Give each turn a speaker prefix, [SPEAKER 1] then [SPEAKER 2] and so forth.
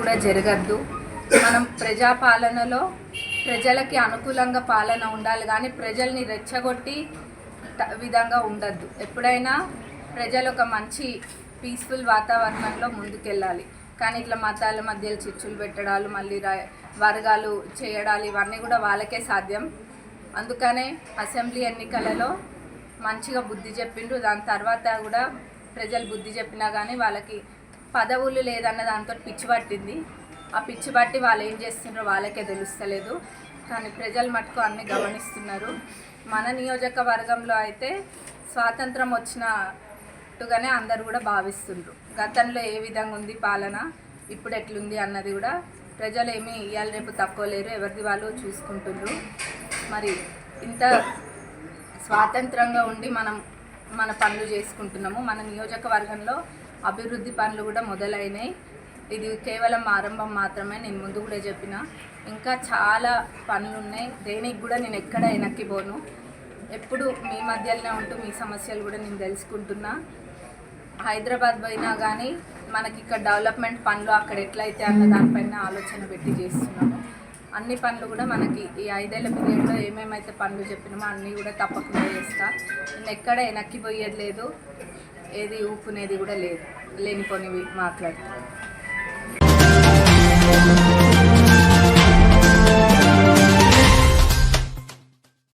[SPEAKER 1] కూడా జరగద్దు. మనం ప్రజాపాలనలో ప్రజలకి అనుకూలంగా పాలన ఉండాలి. కానీ ప్రజల్ని రెచ్చగొట్టి విధంగా ఉండద్దు. ఎప్పుడైనా ప్రజలు ఒక మంచి పీస్ఫుల్ వాతావరణంలో ముందుకెళ్ళాలి. కానీ ఇట్లా మతాల మధ్యలో చిచ్చులు పెట్టడాలు మళ్ళీ వర్గాలు చేయడాలు ఇవన్నీ కూడా వాళ్ళకే సాధ్యం. అందుకనే అసెంబ్లీ ఎన్నికలలో మంచిగా బుద్ధి చెప్పిండ్రు. దాని తర్వాత కూడా ప్రజలు బుద్ధి చెప్పినా కానీ వాళ్ళకి పదవులు లేదన్న దాంతో పిచ్చి పట్టింది. ఆ పిచ్చి పట్టి వాళ్ళు ఏం చేస్తున్నారో వాళ్ళకే తెలుస్తలేదు. కానీ ప్రజలు మటుకు అన్ని గమనిస్తున్నారు. మన నియోజకవర్గంలో అయితే స్వాతంత్రం వచ్చినట్టుగానే అందరు కూడా భావిస్తుండ్రు. గతంలో ఏ విధంగా ఉంది పాలన ఇప్పుడు ఎట్లుంది అన్నది కూడా ప్రజలు ఏమీ ఇవాళ రేపు తక్కువ లేరు. ఎవరిది వాళ్ళు చూసుకుంటుండ్రు. మరి ఇంత స్వాతంత్రంగా ఉండి మనం మన పనులు చేసుకుంటున్నాము. మన నియోజకవర్గంలో అభివృద్ధి పనులు కూడా మొదలైనాయి. ఇది కేవలం ఆరంభం మాత్రమే నేను ముందు కూడా చెప్పిన. ఇంకా చాలా పనులు ఉన్నాయి దేనికి కూడా నేను ఎక్కడ వెనక్కిపోను ఎప్పుడు మీ మధ్యలోనే ఉంటూ మీ సమస్యలు కూడా నేను తెలుసుకుంటున్నా. హైదరాబాద్ పోయినా కానీ మనకి ఇక్కడ డెవలప్మెంట్ పనులు అక్కడ ఎట్లయితే అన్న దానిపైన ఆలోచన పెట్టి చేస్తున్నాము. అన్ని పనులు కూడా మనకి ఈ ఐదేళ్ళ పీరియడ్లో ఏమేమైతే పనులు చెప్పినామో అన్నీ కూడా తప్పకుండా చేస్తా. నేను ఎక్కడ వెనక్కిపోయేది లేదు. ఏది ఊపునేది కూడా లేదు. లేనిపోనివి మాట్లాడుతారు